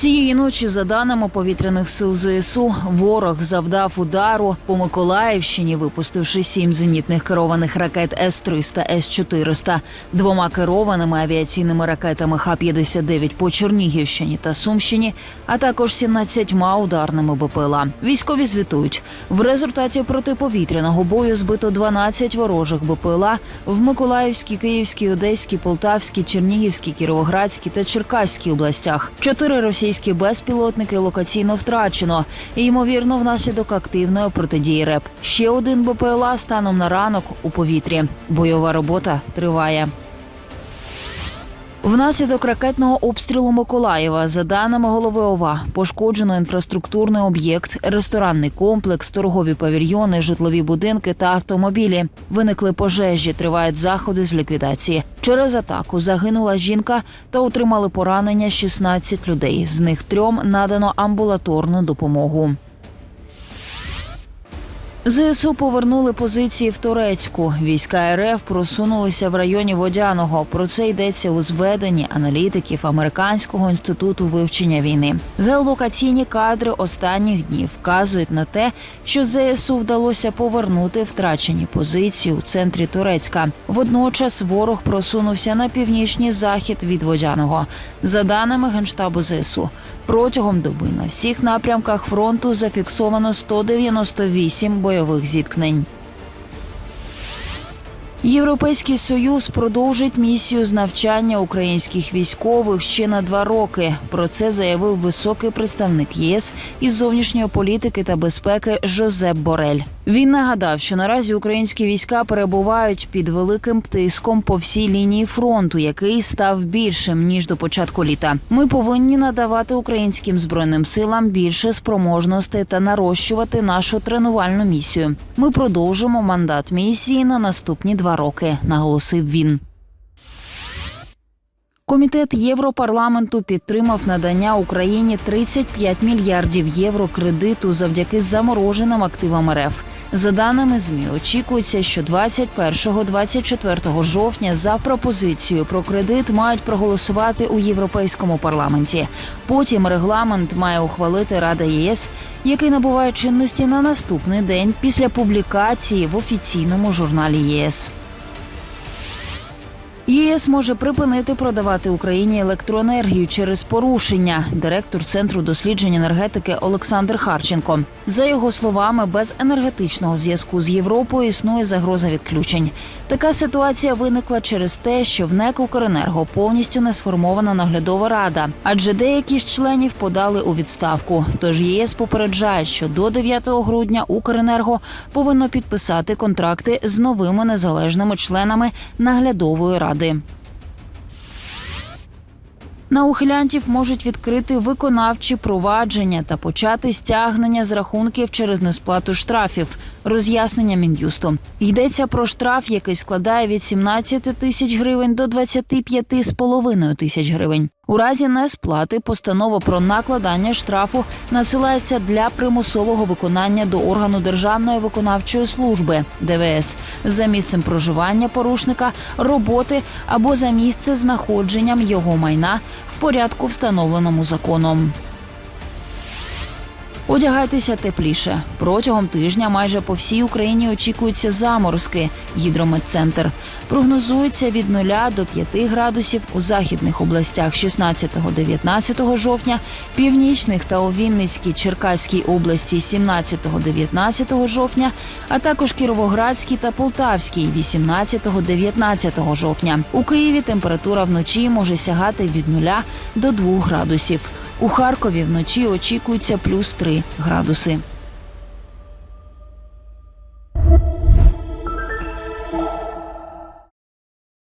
Цієї ночі, за даними повітряних сил ЗСУ, ворог завдав удару по Миколаївщині, випустивши сім зенітних керованих ракет С-300, С-400, двома керованими авіаційними ракетами Х-59 по Чернігівщині та Сумщині, а також 17 ударними БПЛА. Військові звітують, в результаті протиповітряного бою збито 12 ворожих БПЛА в Миколаївській, Київській, Одеській, Полтавській, Чернігівській, Кіровоградській та Черкаській областях. Чотири російські безпілотники локаційно втрачено, і, ймовірно, внаслідок активної протидії РЕП. Ще один БПЛА станом на ранок у повітрі. Бойова робота триває. Внаслідок ракетного обстрілу Миколаєва, за даними голови ОВА, пошкоджено інфраструктурний об'єкт, ресторанний комплекс, торгові павільйони, житлові будинки та автомобілі. Виникли пожежі, тривають заходи з ліквідації. Через атаку загинула жінка та отримали поранення 16 людей. З них трьом надано амбулаторну допомогу. ЗСУ повернули позиції в Турецьку. Війська РФ просунулися в районі Водяного. Про це йдеться у зведенні аналітиків Американського інституту вивчення війни. Геолокаційні кадри останніх днів вказують на те, що ЗСУ вдалося повернути втрачені позиції у центрі Турецька. Водночас ворог просунувся на північний захід від Водяного. За даними генштабу ЗСУ, Протягом доби на всіх напрямках фронту зафіксовано 198 бойових зіткнень. Європейський союз продовжить місію з навчання українських військових ще на два роки. Про це заявив високий представник ЄС із зовнішньої політики та безпеки Жозеп Борель. Він нагадав, що наразі українські війська перебувають під великим тиском по всій лінії фронту, який став більшим ніж до початку літа. Ми повинні надавати українським збройним силам більше спроможностей та нарощувати нашу тренувальну місію. Ми продовжимо мандат місії на наступні два роки, наголосив він. Комітет Європарламенту підтримав надання Україні 35 мільярдів євро кредиту завдяки замороженим активам РФ. За даними ЗМІ, очікується, що 21-24 жовтня за пропозицією про кредит мають проголосувати у Європейському парламенті. Потім регламент має ухвалити Рада ЄС, який набуває чинності на наступний день після публікації в офіційному журналі ЄС. ЄС може припинити продавати Україні електроенергію через порушення. Директор центру досліджень енергетики Олександр Харченко. За його словами, без енергетичного зв'язку з Європою існує загроза відключень. Така ситуація виникла через те, що в НЕК «Укренерго» повністю не сформована наглядова рада, адже деякі з членів подали у відставку. Тож ЄС попереджає, що до 9 грудня «Укренерго» повинно підписати контракти з новими незалежними членами наглядової ради. На ухилянтів можуть відкрити виконавчі провадження та почати стягнення з рахунків через несплату штрафів. Роз'яснення мін'юсту йдеться про штраф, який складає від 17 тисяч гривень до 25,5 тисяч гривень. У разі несплати постанова про накладання штрафу надсилається для примусового виконання до органу Державної виконавчої служби ДВС за місцем проживання порушника, роботи або за місце знаходженням його майна в порядку, встановленому законом. Одягайтеся тепліше. Протягом тижня майже по всій Україні очікуються заморозки. Гідрометцентр прогнозується від 0 до 5 градусів у західних областях 16-19 жовтня, північних та у Вінницькій Черкаській області 17-19 жовтня, а також Кіровоградській та Полтавській 18-19 жовтня. У Києві температура вночі може сягати від 0 до 2 градусів. У Харкові вночі очікується плюс 3 градуси.